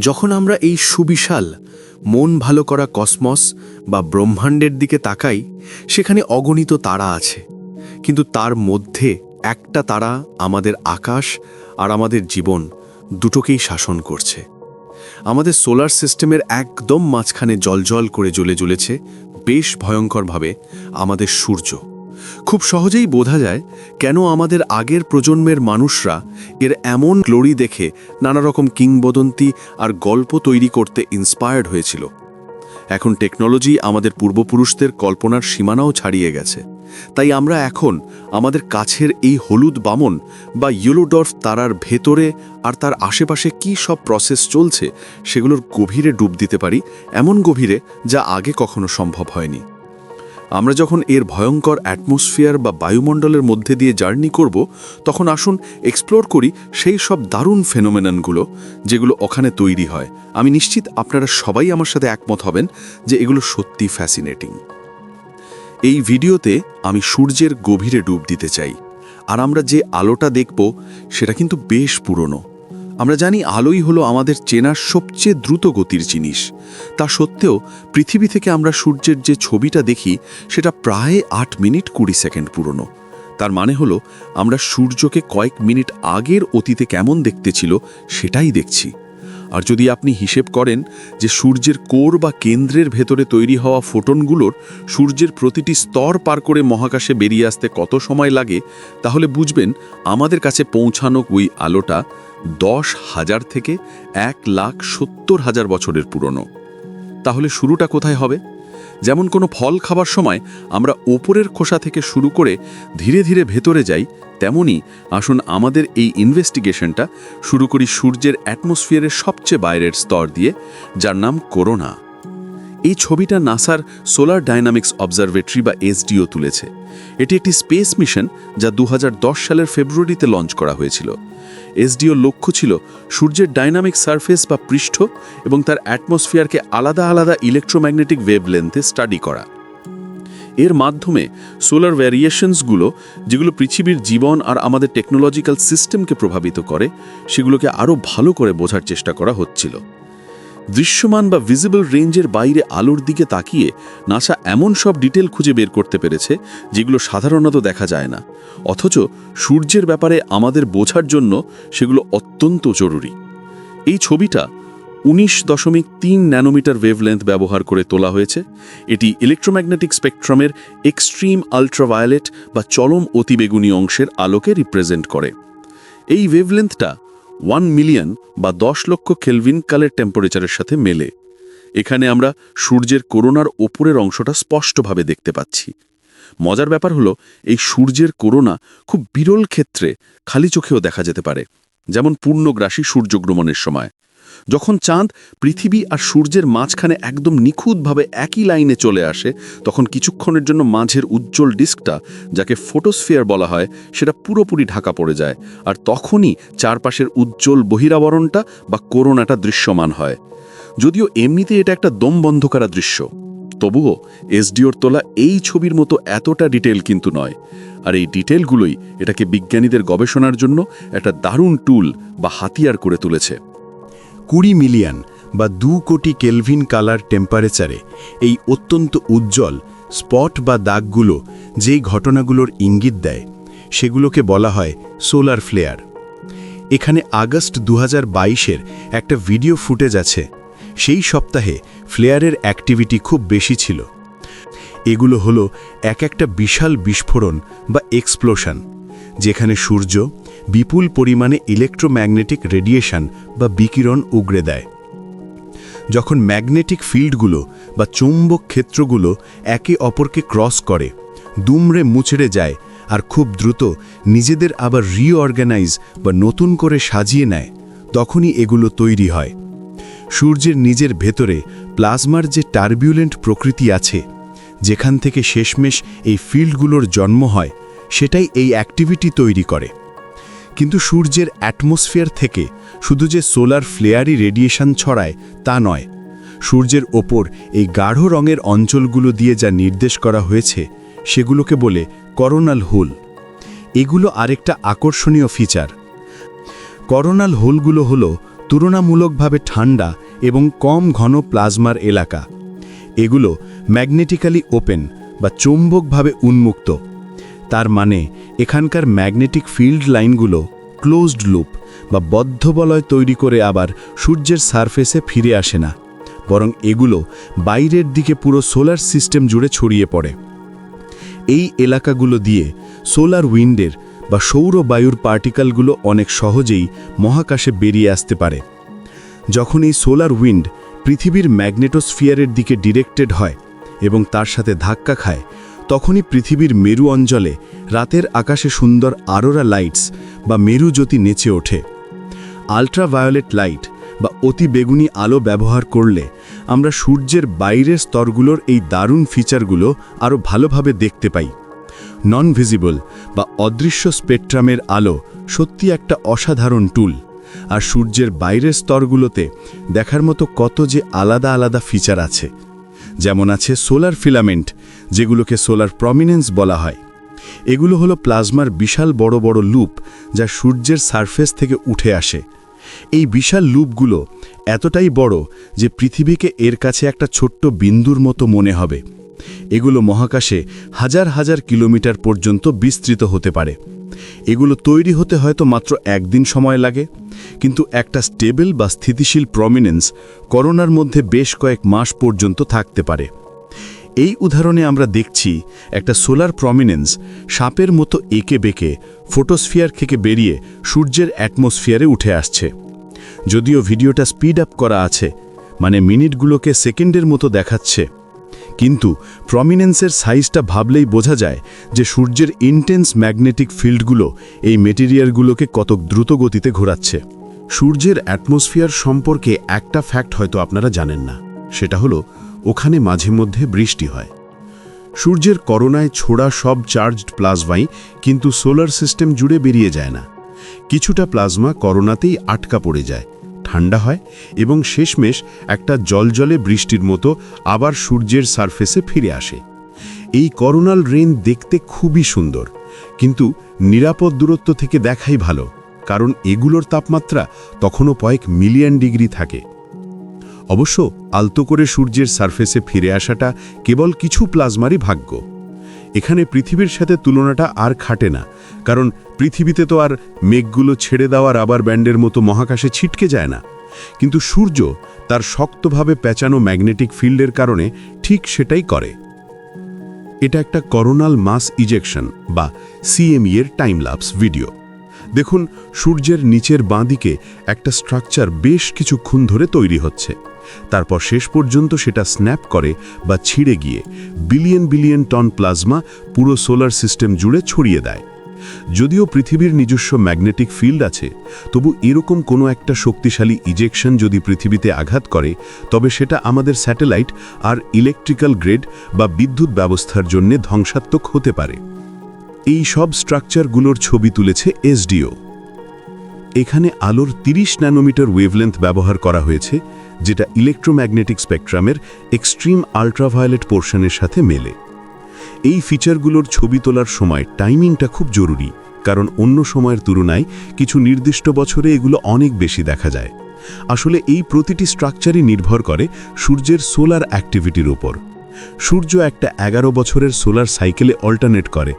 যখন আমরা এই সুবিশাল, মন ভালো করা কসমস বা ব্রহ্মাণ্ডের দিকে তাকাই, সেখানে অগণিত তারা আছে। কিন্তু তার মধ্যে একটা তারা আমাদের আকাশ আর আমাদের জীবন দুটোকেই শাসন করছে। আমাদের সোলার সিস্টেমের একদম মাঝখানে জলজল করে জ্বলে জ্বলেছে, বেশ ভয়ঙ্করভাবে আমাদের সূর্য। খুব সহজেই বোঝা যায় কেন আমাদের আগের প্রজন্মের মানুষরা এর এমন গ্লোরি দেখে নানা রকম কিংবদন্তি আর গল্প তৈরি করতে ইন্সপায়ার্ড হয়েছিল। এখন টেকনোলজি আমাদের পূর্বপুরুষদের কল্পনার সীমানাও ছাড়িয়ে গেছে। তাই আমরা এখন আমাদের কাছের এই হলুদ বামন বা ইয়েলোডর্ফ তারার ভেতরে আর তার আশেপাশে কি সব প্রসেস চলছে সেগুলোর গভীরে ডুব দিতে পারি, এমন গভীরে যা আগে কখনো সম্ভব হয়নি। আমরা যখন এর ভয়ঙ্কর অ্যাটমসফিয়ার বা বায়ুমণ্ডলের মধ্যে দিয়ে জার্নি করব, তখন আসুন এক্সপ্লোর করি সেই সব দারুণ ফেনোমেননগুলো যেগুলো ওখানে তৈরি হয়। আমি নিশ্চিত আপনারা সবাই আমার সাথে একমত হবেন যে এগুলো সত্যি ফ্যাসিনেটিং এই ভিডিওতে আমি সূর্যের গভীরে ডুব দিতে চাই। আর আমরা যে আলোটা দেখব, সেটা কিন্তু বেশ পুরনো। আমরা জানি আলোই হলো আমাদের চেনার সবচেয়ে দ্রুত গতির জিনিস। তা সত্ত্বেও পৃথিবী থেকে আমরা সূর্যের যে ছবিটা দেখি, সেটা প্রায় আট মিনিট কুড়ি সেকেন্ড পুরনো। তার মানে হলো, আমরা সূর্যকে কয়েক মিনিট আগের অতীতে কেমন দেখতে ছিল, সেটাই দেখছি। আর যদি আপনি হিসেব করেন যে সূর্যের কোর বা কেন্দ্রের ভেতরে তৈরি হওয়া ফোটনগুলোর সূর্যের প্রতিটি স্তর পার করে মহাকাশে বেরিয়ে আসতে কত সময় লাগে, তাহলে বুঝবেন আমাদের কাছে পৌঁছানো ওই আলোটা দশ হাজার থেকে এক লাখ সত্তর হাজার বছরের পুরনো। তাহলে শুরুটা কোথায় হবে? যেমন কোনো ফল খাবার সময় আমরা ওপরের খোসা থেকে শুরু করে ধীরে ধীরে ভেতরে যাই, তেমনি আসুন আমাদের এই ইনভেস্টিগেশনটা শুরু করি সূর্যের অ্যাটমসফিয়ারের সবচেয়ে বাইরের স্তর দিয়ে, যার নাম করোনা এই ছবিটা নাসার সোলার ডাইনামিক্স অবজারভেটরি বা এসডিও তুলেছে। এটি একটি স্পেস মিশন যা দু হাজার দশ সালের ফেব্রুয়ারিতে লঞ্চ করা হয়েছিল। এসডিও লক্ষ্য ছিল সূর্যের ডাইনামিক সারফেস বা পৃষ্ঠ এবং তার অ্যাটমসফিয়ারকে আলাদা আলাদা ইলেকট্রোম্যাগনেটিক ওয়েভলেন্থে স্টাডি করা। এর মাধ্যমে সোলার ভ্যারিয়েশনসগুলো যেগুলো পৃথিবীর জীবন আর আমাদের টেকনোলজিক্যাল সিস্টেমকে প্রভাবিত করে, সেগুলোকে আরও ভালো করে বোঝার চেষ্টা করা হচ্ছিল। দৃশ্যমান বা ভিজিবল রেঞ্জের বাইরে আলোর দিকে তাকিয়ে নাসা এমন সব ডিটেল খুঁজে বের করতে পেরেছে যেগুলো সাধারণত দেখা যায় না। অথচ সূর্যের ব্যাপারে আমাদের বোঝার জন্য সেগুলো অত্যন্ত জরুরি। এই ছবিটা উনিশ দশমিক তিন ন্যানোমিটার ওয়েভলেন্থ ব্যবহার করে তোলা হয়েছে। এটি ইলেকট্রোম্যাগনেটিক স্পেকট্রামের এক্সট্রিম আলট্রাভায়োলেট বা চলম অতিবেগুনি অংশের আলোকে রিপ্রেজেন্ট করে। এই ওয়েভলেন্থটা ওয়ান মিলিয়ন বা দশ লক্ষ কেলভিন কালের টেম্পারেচারের সাথে মেলে। এখানে আমরা সূর্যের করোনার ওপরের অংশটা স্পষ্টভাবে দেখতে পাচ্ছি। মজার ব্যাপার হলো, এই সূর্যের করোনা খুব বিরল ক্ষেত্রে খালি চোখেও দেখা যেতে পারে, যেমন পূর্ণগ্রাসী সূর্যগ্রমণের সময়। যখন চাঁদ পৃথিবী আর সূর্যের মাঝখানে একদম নিখুঁতভাবে একই লাইনে চলে আসে, তখন কিছুক্ষণের জন্য মাঝের উজ্জ্বল ডিস্কটা, যাকে ফটোস্ফিয়ার বলা হয়, সেটা পুরোপুরি ঢাকা পড়ে যায়। আর তখনই চারপাশের উজ্জ্বল বহিরাবরণটা বা করোনাটা দৃশ্যমান হয়। যদিও এমনিতে এটা একটা দম বন্ধ করা দৃশ্য, তবুও এসডিওর তোলা এই ছবির মতো এতটা ডিটেল কিন্তু নয়। আর এই ডিটেলগুলোই এটাকে বিজ্ঞানীদের গবেষণার জন্য একটা দারুণ টুল বা হাতিয়ার করে তুলেছে। কুড়ি মিলিয়ন বা দু কোটি কেলভিন কালার টেম্পারেচারে এই অত্যন্ত উজ্জ্বল স্পট বা দাগগুলো যেই ঘটনাগুলোর ইঙ্গিত দেয়, সেগুলোকে বলা হয় সোলার ফ্লেয়ার। এখানে আগস্ট দু হাজার একটা ভিডিও ফুটেজ আছে, সেই সপ্তাহে ফ্লেয়ারের অ্যাক্টিভিটি খুব বেশি ছিল। এগুলো হলো এক একটা বিশাল বিস্ফোরণ বা এক্সপ্লোশন, যেখানে সূর্য বিপুল পরিমাণে ইলেকট্রোম্যাগনেটিক রেডিয়েশন বা বিকিরণ উগড়ে দেয়। যখন ম্যাগনেটিক ফিল্ডগুলো বা চৌম্বক ক্ষেত্রগুলো একে অপরকে ক্রস করে, দুমড়ে মুচড়ে যায় আর খুব দ্রুত নিজেদের আবার রিঅর্গানাইজ বা নতুন করে সাজিয়ে নেয়, তখনই এগুলো তৈরি হয়। সূর্যের নিজের ভেতরে প্লাজমার যে টার্বিউলেন্ট প্রকৃতি আছে, যেখান থেকে শেষমেশ এই ফিল্ডগুলোর জন্ম হয়, সেটাই এই অ্যাক্টিভিটি তৈরি করে। কিন্তু সূর্যের অ্যাটমসফিয়ার থেকে শুধু যে সোলার ফ্লেয়ারি রেডিয়েশন ছড়ায় তা নয়, সূর্যের ওপর এই গাঢ় রঙের অঞ্চলগুলো দিয়ে যা নির্দেশ করা হয়েছে, সেগুলোকে বলে করোনাল হোল। এগুলো আরেকটা আকর্ষণীয় ফিচার। করোনাল হোলগুলো হলো তুলনামূলকভাবে ঠান্ডা এবং কম ঘন প্লাজমার এলাকা। এগুলো ম্যাগনেটিক্যালি ওপেন বা চৌম্বকভাবে উন্মুক্ত। তার মানে এখানকার ম্যাগনেটিক ফিল্ড লাইনগুলো ক্লোজড লুপ বা বদ্ধ বলয় তৈরি করে আবার সূর্যের সারফেসে ফিরে আসে না, বরং এগুলো বাইরের দিকে পুরো সোলার সিস্টেম জুড়ে ছড়িয়ে পড়ে। এই এলাকাগুলো দিয়ে সোলার উইন্ডের বা সৌর বায়ুর পার্টিকেলগুলো অনেক সহজেই মহাকাশে বেরিয়ে আসতে পারে। যখন এই সোলার উইন্ড পৃথিবীর ম্যাগনেটোস্ফিয়ারের দিকে ডিরেক্টেড হয় এবং তার সাথে ধাক্কা খায় তখনই পৃথিবীর মেরু অঞ্চলে রাতের আকাশে সুন্দর আরোরা লাইটস বা মেরু জ্যোতি নেচে ওঠে। আল্ট্রাভায়োলেট লাইট বা অতি বেগুনি আলো ব্যবহার করলে আমরা সূর্যের বাইরের স্তরগুলোর এই দারুণ ফিচারগুলো আরও ভালোভাবে দেখতে পাই। নন ভিজিবল বা অদৃশ্য স্পেকট্রামের আলো সত্যি একটা অসাধারণ টুল। আর সূর্যের বাইরের স্তরগুলোতে দেখার মতো কত যে আলাদা আলাদা ফিচার আছে। যেমন আছে সোলার ফিলামেন্ট যেগুলোকে সোলার প্রমিনেন্স বলা হয়। এগুলো হলো প্লাজমার বিশাল বড় বড় লুপ যা সূর্যের সারফেস থেকে উঠে আসে। এই বিশাল লুপগুলো এতটাই বড় যে পৃথিবীকে এর কাছে একটা ছোট্ট বিন্দুর মতো মনে হবে। এগুলো মহাকাশে হাজার হাজার কিলোমিটার পর্যন্ত বিস্তৃত হতে পারে। এগুলো তৈরি হতে হয়তো মাত্র একদিন সময় লাগে, কিন্তু একটা স্টেবল বা স্থিতিশীল প্রমিনেন্স করোনার মধ্যে বেশ কয়েক মাস পর্যন্ত থাকতে পারে। এই উদাহরণে আমরা দেখছি একটা সোলার প্রমিনেন্স সাপের মতো এঁকে বেঁকে ফোটোস্ফিয়ার থেকে বেরিয়ে সূর্যের অ্যাটমসফিয়ারে উঠে আসছে। যদিও ভিডিওটা স্পিড আপ করা আছে মানে মিনিটগুলোকে সেকেন্ডের মতো দেখাচ্ছে। কিন্তু প্রমিনেন্সের সাইজটা ভাবলেই বোঝা যায় যে সূর্যের ইন্টেন্স ম্যাগনেটিক ফিল্ডগুলো এই মেটেরিয়ালগুলোকে কত দ্রুত গতিতে ঘোরাচ্ছে। সূর্যের অ্যাটমসফিয়ার সম্পর্কে একটা ফ্যাক্ট হয়তো আপনারা জানেন না, সেটা হলো ওখানে মাঝে মধ্যে বৃষ্টি হয়। সূর্যের করোনায় ছোড়া সব চার্জড প্লাজমাই কিন্তু সোলার সিস্টেম জুড়ে বেরিয়ে যায় না। কিছুটা প্লাজমা করোনাতেই আটকা পড়ে যায়। ঠান্ডা হয় এবং শেষমেশ একটা জলজলে বৃষ্টির মতো আবার সূর্যের সারফেসে ফিরে আসে। এই করোনাল রেন দেখতে খুবই সুন্দর, কিন্তু নিরাপদ দূরত্ব থেকে দেখাই ভালো, কারণ এগুলোর তাপমাত্রা তখনও কয়েক মিলিয়ন ডিগ্রি থাকে। অবশ্য আলতো করে সূর্যের সারফেসে ফিরে আসাটা কেবল কিছু প্লাজমারই ভাগ্য। এখানে পৃথিবীর সাথে তুলনাটা আর খাটে না, কারণ পৃথিবীতে তো আর মেঘগুলো ছেড়ে দেওয়া রাবার ব্যান্ডের মতো মহাকাশে ছিটকে যায় না। কিন্তু সূর্য তার শক্তভাবে পেঁচানো ম্যাগনেটিক ফিল্ডের কারণে ঠিক সেটাই করে। এটা একটা করোনাল মাস ইজেকশন বা সিএমই এর টাইম লাপস ভিডিও। দেখুন, সূর্যের নিচের বাঁদিকে একটা স্ট্রাকচার বেশ কিছুক্ষণ ধরে তৈরি হচ্ছে। তারপর শেষ পর্যন্ত সেটা স্ন্যাপ করে বা ছিঁড়ে গিয়ে বিলিয়ন বিলিয়ন টন প্লাজমা পুরো সোলার সিস্টেম জুড়ে ছড়িয়ে দেয়। যদিও পৃথিবীর নিজস্ব ম্যাগনেটিক ফিল্ড আছে, তবু এরকম কোনো একটা শক্তিশালী ইজেকশন যদি পৃথিবীতে আঘাত করে, তবে সেটা আমাদের স্যাটেলাইট আর ইলেকট্রিক্যাল গ্রেড বা বিদ্যুৎ ব্যবস্থার জন্য ধ্বংসাত্মক হতে পারে। এই সব স্ট্রাকচারগুলোর ছবি তুলেছে এসডিও। এখানে আলোর ৩০ ন্যানোমিটার ওয়েভলেন্থ ব্যবহার করা হয়েছে যেটা ইলেকট্রোম্যাগনেটিক স্পেকট্রামের এক্সট্রিম আল্ট্রাভায়োলেট পোর্শনের সাথে মেলে। এই ফিচারগুলোর ছবি তোলার সময় টাইমিংটা খুব জরুরি, কারণ অন্য সময়ের তুলনায় কিছু নির্দিষ্ট বছরে এগুলো অনেক বেশি দেখা যায়। আসলে এই প্রতিটি স্ট্রাকচারই নির্ভর করে সূর্যের সোলার অ্যাক্টিভিটির উপর। সূর্য একটা এগারো বছরের সোলার সাইকেলে অল্টারনেট করে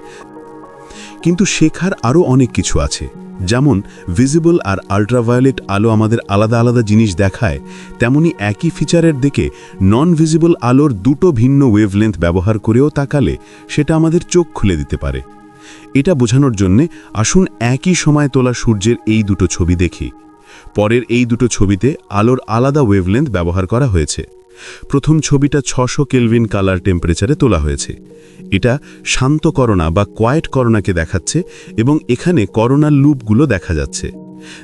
কিন্তু শেখার আরও অনেক কিছু আছে। যেমন ভিজিবল আর আল্ট্রাভায়োলেট আলো আমাদের আলাদা আলাদা জিনিস দেখায়, তেমনি একই ফিচারের দিকে নন ভিজিবল আলোর দুটো ভিন্ন ওয়েভলেন্থ ব্যবহার করেও তাকালে সেটা আমাদের চোখ খুলে দিতে পারে। এটা বোঝানোর জন্যে আসুন একই সময় তোলা সূর্যের এই দুটো ছবি দেখি। পরের এই দুটো ছবিতে আলোর আলাদা ওয়েভলেন্থ ব্যবহার করা হয়েছে। প্রথম ছবিটা ছশো কেলভিন কালার টেম্পারেচারে তোলা হয়েছে। এটা শান্ত করোনা বা কোয়েট করোনাকে দেখাচ্ছে এবং এখানে করোনার লুপগুলো দেখা যাচ্ছে।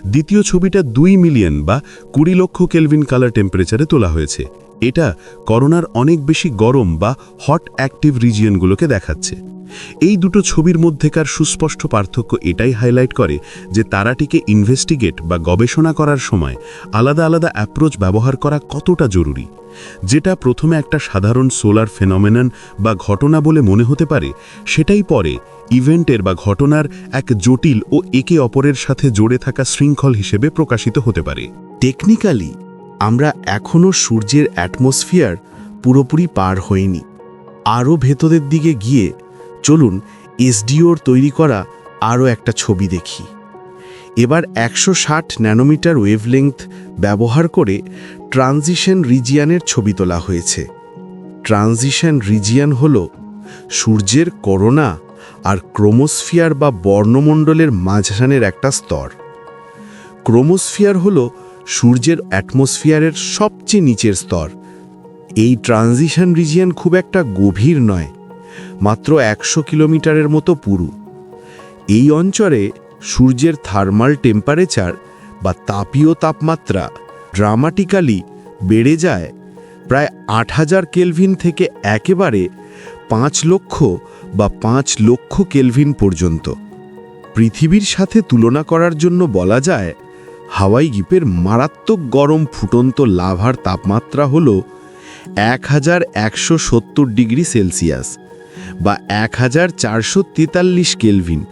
দ্বিতীয় ছবিটা দুই মিলিয়ন বা কুড়ি লক্ষ কেলভিন কালার টেম্পারেচারে তোলা হয়েছে। এটা করোনার অনেক বেশি গরম বা হট অ্যাক্টিভ রিজিয়নগুলোকে দেখাচ্ছে। এই দুটো ছবির মধ্যেকার সুস্পষ্ট পার্থক্য এটাই হাইলাইট করে যে তারাটিকে ইনভেস্টিগেট বা গবেষণা করার সময় আলাদা আলাদা অ্যাপ্রোচ ব্যবহার করা কতটা জরুরি, যেটা প্রথমে একটা সাধারণ সোলার ফেনমেনন বা ঘটনা বলে মনে হতে পারে, সেটাই পরে ইভেন্টের বা ঘটনার এক জটিল ও একে অপরের সাথে জড়ে থাকা শৃঙ্খল হিসেবে প্রকাশিত হতে পারে। টেকনিক্যালি আমরা এখনও সূর্যের অ্যাটমসফিয়ার পুরোপুরি পার হইনি। আরও ভেতরের দিকে গিয়ে চলুন এসডিওর তৈরি করা আরও একটা ছবি দেখি। এবার একশো ষাট ন্যানোমিটার ওয়েভলেংথ ব্যবহার করে ট্রানজিশন রিজিয়ানের ছবি তোলা হয়েছে। ট্রানজিশন রিজিয়ান হল সূর্যের করোনা আর ক্রোমোস্ফিয়ার বা বর্ণমণ্ডলের মাঝখানের একটা স্তর। ক্রোমোস্ফিয়ার হল সূর্যের অ্যাটমসফিয়ারের সবচেয়ে নিচের স্তর। এই ট্রানজিশন রিজিয়ন খুব একটা গভীর নয়, মাত্র একশো কিলোমিটারের মতো পুরু। এই অঞ্চলে সূর্যের থার্মাল টেম্পারেচার বা তাপীয় তাপমাত্রা ড্রামাটিক্যালি বেড়ে যায় প্রায় আট হাজার কেলভিন থেকে একেবারে পাঁচ লক্ষ বা পাঁচ লক্ষ কেলভিন পর্যন্ত। পৃথিবীর সাথে তুলনা করার জন্য বলা যায় হাওয়াই দ্বীপের মারাত্মক গরম ফুটন্ত লাভার তাপমাত্রা হল এক হাজার একশো সত্তর ডিগ্রি সেলসিয়াস বা এক হাজার চারশো তেতাল্লিশ কেলভিন।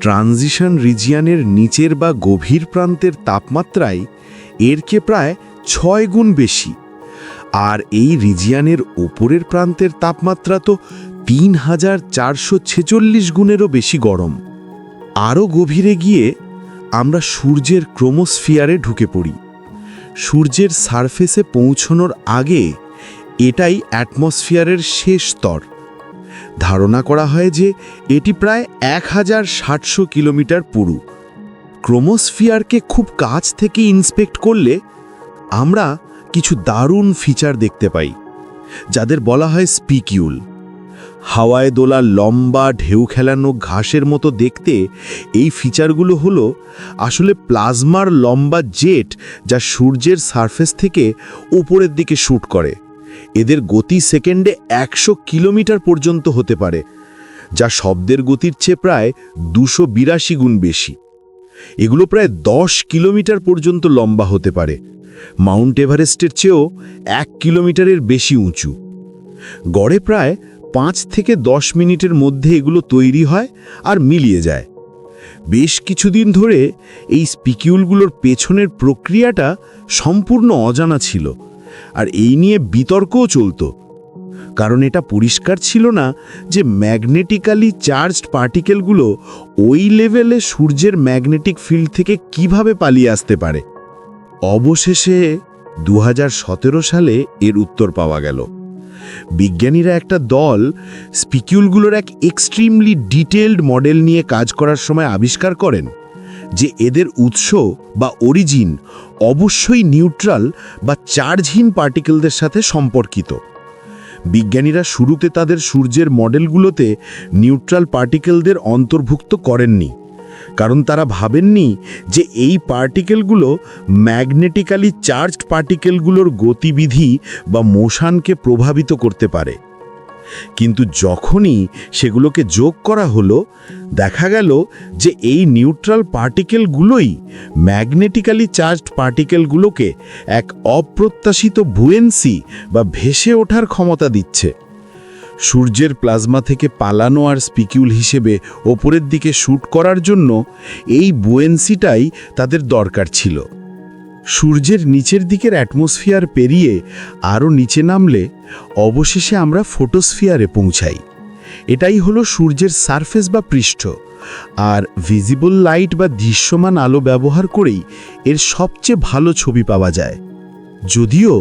ট্রানজিশন রিজিয়ানের নিচের বা গভীর প্রান্তের তাপমাত্রায় এরকে প্রায় ছয় গুণ বেশি। আর এই রিজিয়ানের ওপরের প্রান্তের তাপমাত্রা তো তিন হাজার চারশো ছেচল্লিশ গুণেরও বেশি গরম। আরও গভীরে গিয়ে আমরা সূর্যের ক্রোমোস্ফিয়ারে ঢুকে পড়ি। সূর্যের সারফেসে পৌঁছনোর আগে এটাই অ্যাটমসফিয়ারের শেষ স্তর। ধারণা করা হয় যে এটি প্রায় এক হাজার ষাটশো কিলোমিটার পুরু। ক্রোমোস্ফিয়ারকে খুব কাছ থেকে ইন্সপেক্ট করলে আমরা কিছু দারুণ ফিচার দেখতে পাই, যাদের বলা হয় স্পিকিউল। হাওয়ায় দোলা লম্বা ঢেউ খেলানো ঘাসের মতো দেখতে এই ফিচারগুলো হলো আসলে প্লাজমার লম্বা জেট যা সূর্যের সারফেস থেকে উপরের দিকে শ্যুট করে। এদের গতি সেকেন্ডে একশো কিলোমিটার পর্যন্ত হতে পারে, যা শব্দের গতির চেয়ে প্রায় দুশো বিরাশি গুণ বেশি। এগুলো প্রায় দশ কিলোমিটার পর্যন্ত লম্বা হতে পারে, মাউন্ট এভারেস্টের চেয়েও এক কিলোমিটারের বেশি উঁচু। গড়ে প্রায় পাঁচ থেকে দশ মিনিটের মধ্যে এগুলো তৈরি হয় আর মিলিয়ে যায়। বেশ কিছুদিন ধরে এই স্পিকিউলগুলোর পেছনের প্রক্রিয়াটা সম্পূর্ণ অজানা ছিল আর এই নিয়ে বিতর্কও চলত। কারণ এটা পরিষ্কার ছিল না যে ম্যাগনেটিক্যালি চার্জড পার্টিকেলগুলো ওই লেভেলে সূর্যের ম্যাগনেটিক ফিল্ড থেকে কীভাবে পালিয়ে আসতে পারে। অবশেষে দু হাজার সতেরো সালে এর উত্তর পাওয়া গেল। বিজ্ঞানীরা একটা দল স্পিকিউলগুলোর এক এক্সট্রিমলি ডিটেলড মডেল নিয়ে কাজ করার সময় আবিষ্কার করেন যে এদের উৎস বা অরিজিন অবশ্যই নিউট্রাল বা চার্জহীন পার্টিকেলদের সাথে সম্পর্কিত। বিজ্ঞানীরা শুরুতে তাদের সূর্যের মডেলগুলোতে নিউট্রাল পার্টিকেলদের অন্তর্ভুক্ত করেননি। কারণ তারা ভাবেননি যে এই পার্টিকেলগুলো ম্যাগনেটিক্যালি চার্জড পার্টিকেলগুলোর গতিবিধি বা মোশানকে প্রভাবিত করতে পারে। কিন্তু যখনই সেগুলোকে যোগ করা হলো, দেখা গেল যে এই নিউট্রাল পার্টিকেলগুলোই ম্যাগনেটিক্যালি চার্জড পার্টিকেলগুলোকে এক অপ্রত্যাশিত বুয়েন্সি বা ভেসে ওঠার ক্ষমতা দিচ্ছে। সূর্যের প্লাজমা থেকে পালানো আর স্পিকিউল হিসেবে ওপরের দিকে শ্যুট করার জন্য এই বুয়েন্সিটাই তাদের দরকার ছিল। সূর্যের নিচের দিকের অ্যাটমসফিয়ার পেরিয়ে আরও নিচে নামলে অবশেষে আমরা ফোটোস্ফিয়ারে পৌঁছাই। এটাই হলো সূর্যের সারফেস বা পৃষ্ঠ, আর ভিজিবল লাইট বা দৃশ্যমান আলো ব্যবহার করেই এর সবচেয়ে ভালো ছবি পাওয়া যায়। যদিও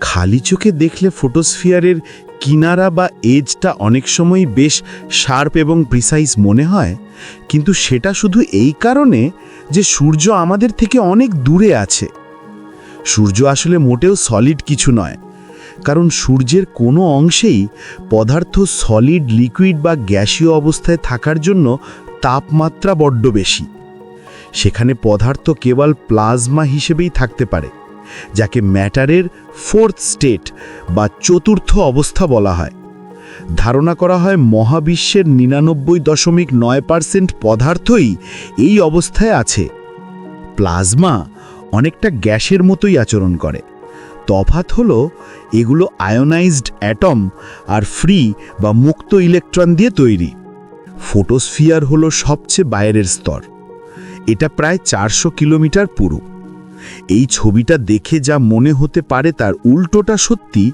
খালি চোখে দেখলে ফোটোস্ফিয়ারের কিনারা বা এজটা অনেক সময় বেশ শার্প এবং প্রিসাইজ মনে হয়, কিন্তু সেটা শুধু এই কারণে যে সূর্য আমাদের থেকে অনেক দূরে আছে। সূর্য আসলে মোটেও সলিড কিছু নয়, কারণ সূর্যের কোনো অংশেই পদার্থ সলিড লিকুইড বা গ্যাসীয় অবস্থায় থাকার জন্য তাপমাত্রা বড্ড বেশি। সেখানে পদার্থ কেবল প্লাজমা হিসেবেই থাকতে পারে। যাকে ম্যাটারের ফোর্থ স্টেট বা চতুর্থ অবস্থা বলা হয়। ধারণা করা হয় মহাবিশ্বের নিরানব্বই দশমিক নয় পার্সেন্ট পদার্থই এই অবস্থায় আছে। প্লাজমা অনেকটা গ্যাসের মতোই আচরণ করে। তফাত হল, এগুলো আয়োনাইজড অ্যাটম আর ফ্রি বা মুক্ত ইলেকট্রন দিয়ে তৈরি। ফোটোস্ফিয়ার হলো সবচেয়ে বাইরের স্তর। এটা প্রায় চারশো কিলোমিটার পুরু। এই ছবিটা দেখে যা মনে হতে পারে তার উল্টোটা সত্যি,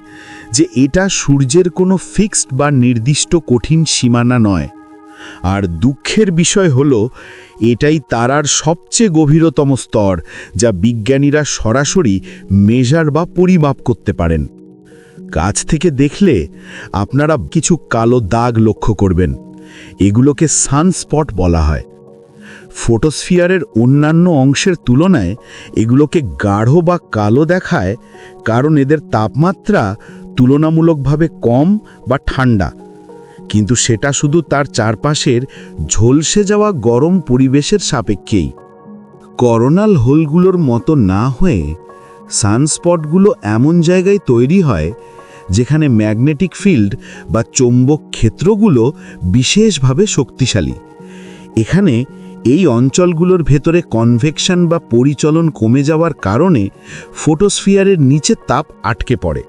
যে এটা সূর্যের কোনো ফিক্সড বা নির্দিষ্ট কঠিন সীমানা নয়। আর দুঃখের বিষয় হল, এটাই তারার সবচেয়ে গভীরতম স্তর, যা বিজ্ঞানীরা সরাসরি মেজার বা পরিমাপ করতে পারেন। কাছ থেকে দেখলে আপনারা কিছু কালো দাগ লক্ষ্য করবেন। এগুলোকে সানস্পট বলা হয়। ফোটোস্ফিয়ারের অন্যান্য অংশের তুলনায় এগুলোকে গাঢ় বা কালো দেখায়, কারণ এদের তাপমাত্রা তুলনামূলকভাবে কম বা ঠান্ডা। কিন্তু সেটা শুধু তার চারপাশের ঝলসে যাওয়া গরম পরিবেশের সাপেক্ষেই। করোনাল হোলগুলোর মতো না হয়ে সানস্পটগুলো এমন জায়গায় তৈরি হয়, যেখানে ম্যাগনেটিক ফিল্ড বা চৌম্বক ক্ষেত্রগুলো বিশেষভাবে শক্তিশালী। এখানে এই অঞ্চলগুলোর ভেতরে কনভেকশন বা পরিচলন কমে যাওয়ার কারণে ফোটোস্ফিয়ারের নিচে তাপ আটকে পড়ে।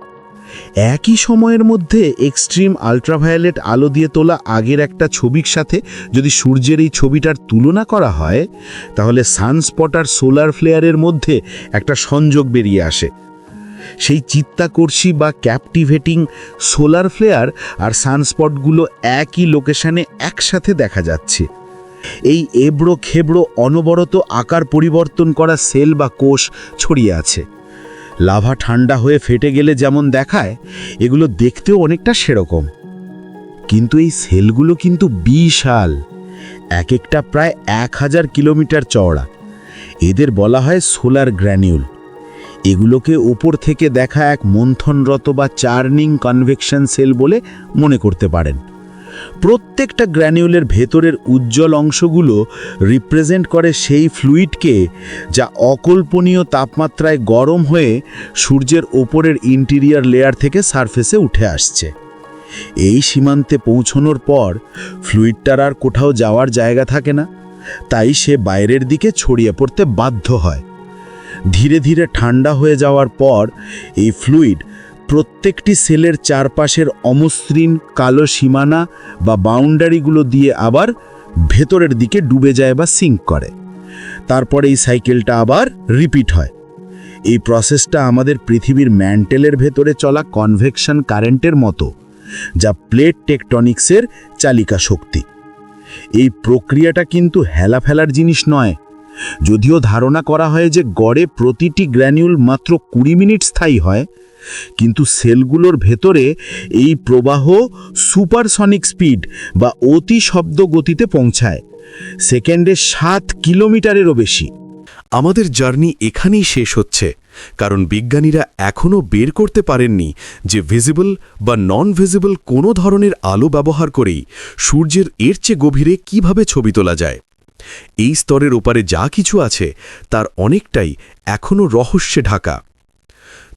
একই সময়ের মধ্যে এক্সট্রিম আল্ট্রাভায়োলেট আলো দিয়ে তোলা আগের একটা ছবির সাথে যদি সূর্যের এই ছবিটার তুলনা করা হয়, তাহলে সানস্পট আর সোলার ফ্লেয়ারের মধ্যে একটা সংযোগ বেরিয়ে আসে। সেই চিত্তাকর্ষী বা ক্যাপটিভেটিং সোলার ফ্লেয়ার আর সানস্পটগুলো একই লোকেশানে একসাথে দেখা যাচ্ছে। এই এবড়ো খেবড়ো অনবরত আকার পরিবর্তন করা সেল বা কোষ ছড়িয়ে আছে। লাভা ঠান্ডা হয়ে ফেটে গেলে যেমন দেখায়, এগুলো দেখতেও অনেকটা সেরকম। কিন্তু এই সেলগুলো কিন্তু বিশাল। এক একটা প্রায় এক হাজার কিলোমিটার চওড়া। এদের বলা হয় সোলার গ্র্যানিউল। এগুলোকে ওপর থেকে দেখা এক মন্থনরত বা চার্নিং কনভেকশন সেল বলে মনে করতে পারেন। প্রত্যেকটা গ্র্যানিউলের ভেতরের উজ্জ্বল অংশগুলো রিপ্রেজেন্ট করে সেই ফ্লুইডকে যা অকল্পনীয় তাপমাত্রায় গরম হয়ে সূর্যের ওপরের ইন্টিরিয়ার লেয়ার থেকে সারফেসে উঠে আসছে। এই সীমান্তে পৌঁছনোর পর ফ্লুইডটার আর কোথাও যাওয়ার জায়গা থাকে না, তাই সে বাইরের দিকে ছড়িয়ে পড়তে বাধ্য হয়। ধীরে ধীরে ঠান্ডা হয়ে যাওয়ার পর এই ফ্লুইড প্রত্যেকটি সেলের চারপাশের অমসৃণ কালো সীমানা বা বাউন্ডারিগুলো দিয়ে আবার ভেতরের দিকে ডুবে যায় বা সিঙ্ক করে। তারপরে এই সাইকেলটা আবার রিপিট হয়। এই প্রসেসটা আমাদের পৃথিবীর ম্যান্টেলের ভেতরে চলা কনভেকশন কারেন্টের মতো, যা প্লেট টেকটনিক্সের চালিকা শক্তি। এই প্রক্রিয়াটা কিন্তু হেলা ফেলার জিনিস নয়। যদিও ধারণা করা হয় যে গড়ে প্রতিটি গ্র্যানিউল মাত্র কুড়ি মিনিট স্থায়ী হয় কিন্তু সেলগুলোর ভেতরে এই প্রবাহ সুপারসনিক স্পিড বা অতি শব্দ গতিতে পৌঁছায়। সেকেন্ডে সাত কিলোমিটারেরও বেশি। আমাদের জার্নি এখানেই শেষ হচ্ছে, কারণ বিজ্ঞানীরা এখনও বের করতে পারেননি যে ভিজিবল বা নন ভিজিবল কোনো ধরনের আলো ব্যবহার করেই সূর্যের এর চেয়ে গভীরে কীভাবে ছবি তোলা যায়। এই স্তরের ওপারে যা কিছু আছে, তার অনেকটাই এখনও রহস্যে ঢাকা।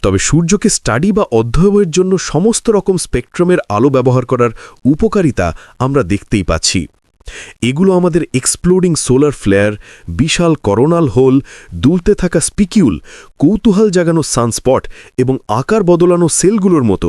তবে সূর্যকে স্টাডি বা অধ্যয়নের জন্য সমস্ত রকম স্পেকট্রামের আলো ব্যবহার করার উপকারিতা আমরা দেখতেই পাচ্ছি। এগুলো আমাদের এক্সপ্লোডিং সোলার ফ্লেয়ার বিশাল করোনাল হোল দুলতে থাকা স্পিকিউল কৌতূহল জাগানো সানস্পট এবং আকার বদলানো সেলগুলোর মতো।